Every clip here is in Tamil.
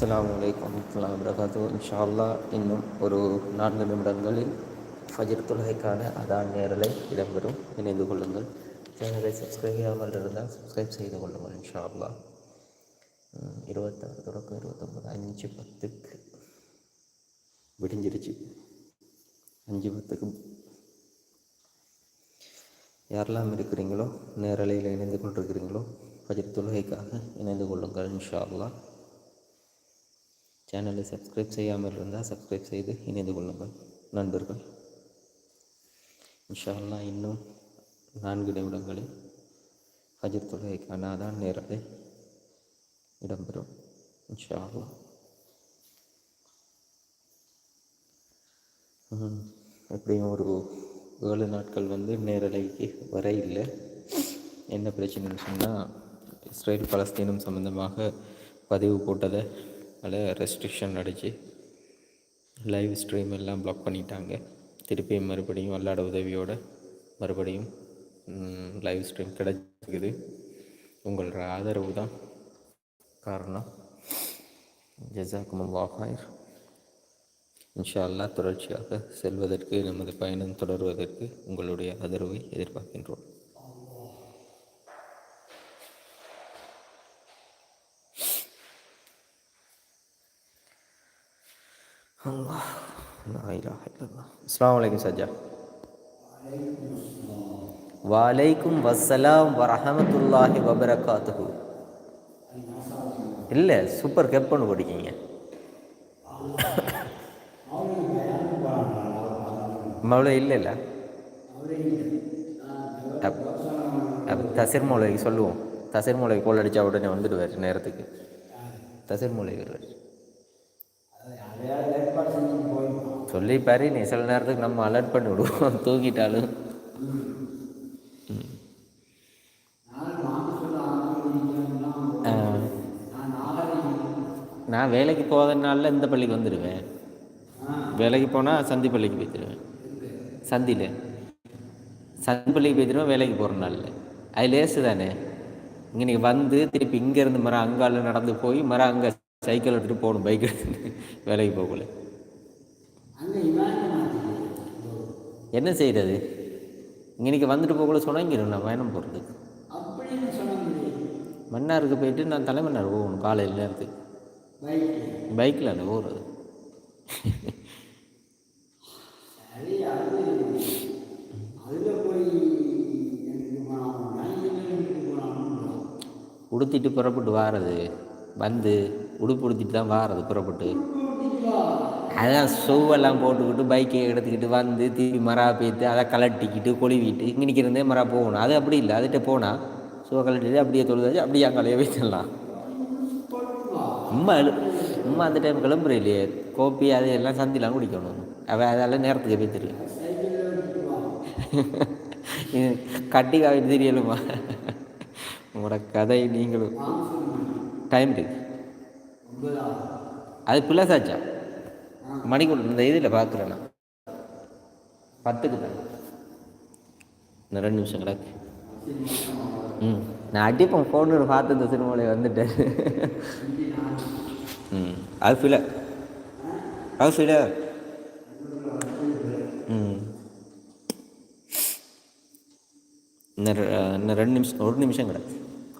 அஸ்லாம் வலைக்கம் வரமத்துல்லாஹி வரகாத்து இன்ஷா இன்னும் ஒரு நான்கு நிமிடங்களில் ஃபஜிர் தொழுகைக்கான அதான் நேரலை இடம்பெறும். இணைந்து கொள்ளுங்கள். சேனலை சப்ஸ்கிரைப் செய்யாமல் இருந்தால் சப்ஸ்கிரைப் செய்து கொள்ளுங்கள் இன்ஷா இருபத்தாறு தொடக்கம் இருபத்தொம்பது அஞ்சு பத்துக்கு விடிஞ்சிருச்சு. அஞ்சு பத்துக்கு. யாரெல்லாம் இருக்கிறீங்களோ நேரலையில் இணைந்து கொண்டிருக்கிறீங்களோ ஃபஜிர் தொழுகைக்காக இணைந்து கொள்ளுங்கள் இன்ஷா சேனலை சப்ஸ்கிரைப் செய்யாமல் இருந்தால் சப்ஸ்கிரைப் செய்து இணைந்து கொள்ளுங்கள். நண்பர்கள் இன்ஷால்லா இன்னும் நான்கு நிமிடங்களில் ஹஜர் தொழுகைக்கான அதான் நேரத்தை இடம்பெறும். இன்ஷா எப்படியும் ஒரு ஏழு நாட்கள் வந்து நேரலைக்கு வர இல்லை. என்ன பிரச்சனைன்னு சொன்னால் இஸ்ரேல் பலஸ்தீனம் சம்மந்தமாக பதிவு போட்டதை அதில் ரெஸ்ட்ரிக்ஷன் அடித்து லைவ் ஸ்ட்ரீம் எல்லாம் ப்ளாக் பண்ணிட்டாங்க. திருப்பியும் மறுபடியும் அல்லாட உதவியோட மறுபடியும் லைவ் ஸ்ட்ரீம் கிடைச்சிருக்குது. உங்களோட ஆதரவு தான் காரணம். ஜசாக்கும் அல்லாஹ் இன்ஷா அல்லாஹ் தொடர்ச்சியாக செல்வதற்கு நமது பயணம் தொடர்வதற்கு உங்களுடைய ஆதரவை எதிர்பார்க்கின்றோம். அல்லாஹ் லா இலாஹ இல்லல்லாஹ் அஸ்ஸலாமு அலைக்கும் வலைக்கும் வரஹமத்துல்லாஹி வபரகாத்துஹு இல்லை சூப்பர் கெப் பண்ணு படிக்கீங்க மௌலை இல்லை இல்லை தசிர் மூளைக்கு சொல்லுவோம் தசிர் மூளைக்கு கோல் அடித்தா உடனே வந்துடுவார் நேரத்துக்கு தசிர் மௌலை வருவார் சொல்லி பாரு நீ சில நேரத்துக்கு நம்ம அலர்ட் பண்ணி விடுவோம் தூக்கிட்டாலும் நான் வேலைக்கு போகிறதுனால இந்த பள்ளிக்கு வந்துடுவேன் வேலைக்கு போனால் சந்தி பள்ளிக்கு போய்த்திருவேன் சந்தியில். சந்தி பள்ளிக்கு போய்த்துருவேன் வேலைக்கு போகிறனால அது லேசு தானே. இங்கே வந்து திருப்பி இங்கேருந்து மரம் அங்கால நடந்து போய் மரம் அங்கே சைக்கிள் எடுத்துகிட்டு போகணும் பைக் எடுத்துட்டு வேலைக்கு போகல என்ன செய்கிறது நீங்கள் வந்துட்டு போகல சொன்னாங்கிடும் நான் பயணம் போகிறதுக்கு மன்னாருக்கு போயிட்டு நான் தலைமன்னார் போகணும் காலையில் நேரத்துக்கு பைக்கில் இல்லை போகிறது உடுத்திட்டு புறப்பட்டு வாரது. வந்து உடுப்பு உடுத்திட்டு தான் வாரது புறப்பட்டு. அதான் ஷூவெல்லாம் போட்டுக்கிட்டு பைக்கை எடுத்துக்கிட்டு வந்து திருப்பி மரா பேத்து அதை கலட்டிக்கிட்டு கொழுவிட்டு இங்கே நிற்கிறதே மரா போகணும். அது அப்படி இல்லை. அதுகிட்ட போனால் ஷூவை கலட்டிட்டு அப்படியே தொழுதாச்சு அப்படியே அங்கே வச்சிடலாம். அம்மா எழு அம்மா அந்த டைம் கிளம்புற இல்லையே. கோப்பி அது எல்லாம் சந்திலாம் குடிக்கணும். அவள் அதெல்லாம் நேரத்துக்கு பேத்துரு. கட்டி காவிட்டு தெரியலுமா? உங்களோட கதை நீங்களும். டைம் இருக்கு. அது பிள்ளாசாச்சா மணிக்குள் இந்த இதில் பார்க்குறேன் நான். பத்துக்கு தான். இன்னும் ரெண்டு நிமிஷம் கிடக்கு. ம் நான் அடிப்பேன் ஃபோனு பார்த்து இந்த சினிமாவில் வந்துட்டேன். ம் அது ஃபில அது ஃபில ம். இன்னும் இன்னும் ரெண்டு நிமிஷம் ஒரு நிமிஷம் கிடக்கு.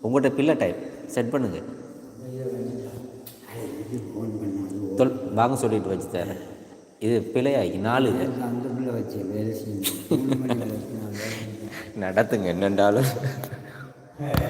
உங்கள்கிட்ட பிள்ளை டைம் செட் பண்ணுங்க. தொல் வாங்க சொல்லிட்டு வச்சு தரேன் இது பிழையாகி நாலு. வச்சு நடத்துங்க என்னண்டாலும்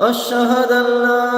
أشهد أن لا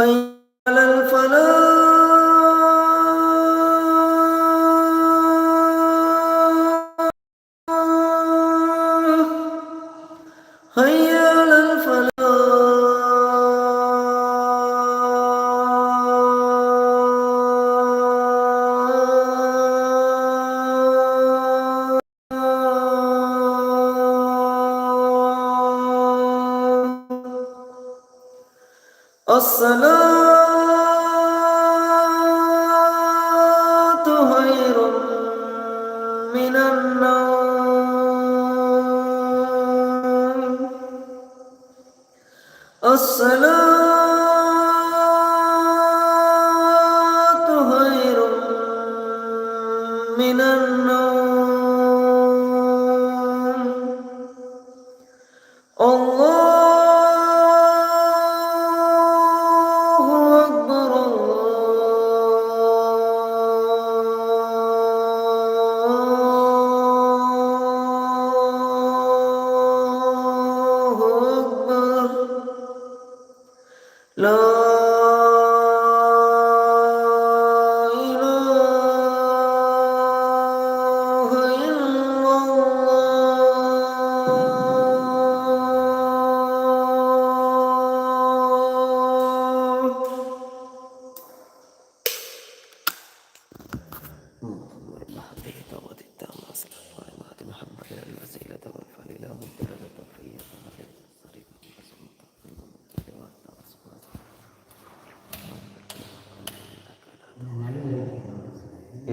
Sayın الفلاح Lo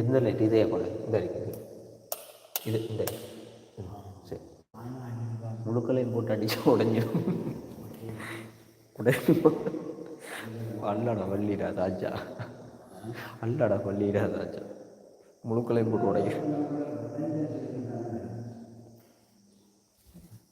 எந்த லைட் இதே கூட இந்த இருக்குது இது. இந்த சரி. முழுக்கலையும் போட்டு அடிச்சு உடஞ்சிடும் உடனே அல்லடா வள்ளிடா ராஜா. அல்லடா வள்ளிடா ராஜா. முழுக்கலையும் போட்டு உடையும்